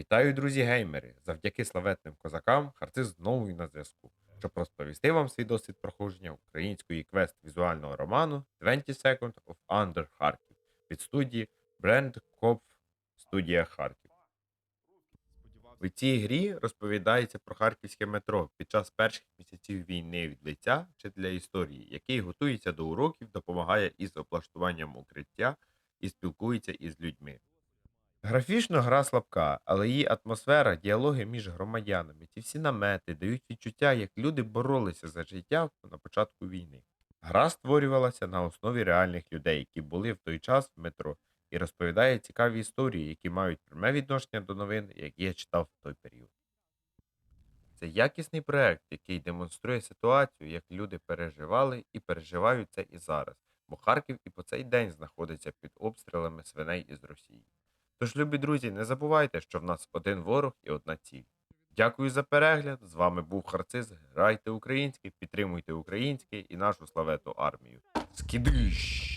Вітаю, друзі геймери! Завдяки славетним козакам Харциз знову на зв'язку, щоб розповісти вам свій досвід проходження української квест-візуального роману 20 Seconds of Under Харків від студії Brand Kopf Студія Харків. У цій грі розповідається про харківське метро під час перших місяців війни від лиця вчителя історії, який готується до уроків, допомагає із облаштуванням укриття і спілкується із людьми. Графічно гра слабка, але її атмосфера, діалоги між громадянами, ці всі намети дають відчуття, як люди боролися за життя на початку війни. Гра створювалася на основі реальних людей, які були в той час в метро, і розповідає цікаві історії, які мають пряме відношення до новин, які я читав в той період. Це якісний проект, який демонструє ситуацію, як люди переживали і переживають це і зараз, бо Харків і по цей день знаходиться під обстрілами свиней із Росії. Тож, любі друзі, не забувайте, що в нас один ворог і одна ціль. Дякую за перегляд. З вами був Харциз. Грайте українське, підтримуйте українське і нашу славету армію. Скидиш!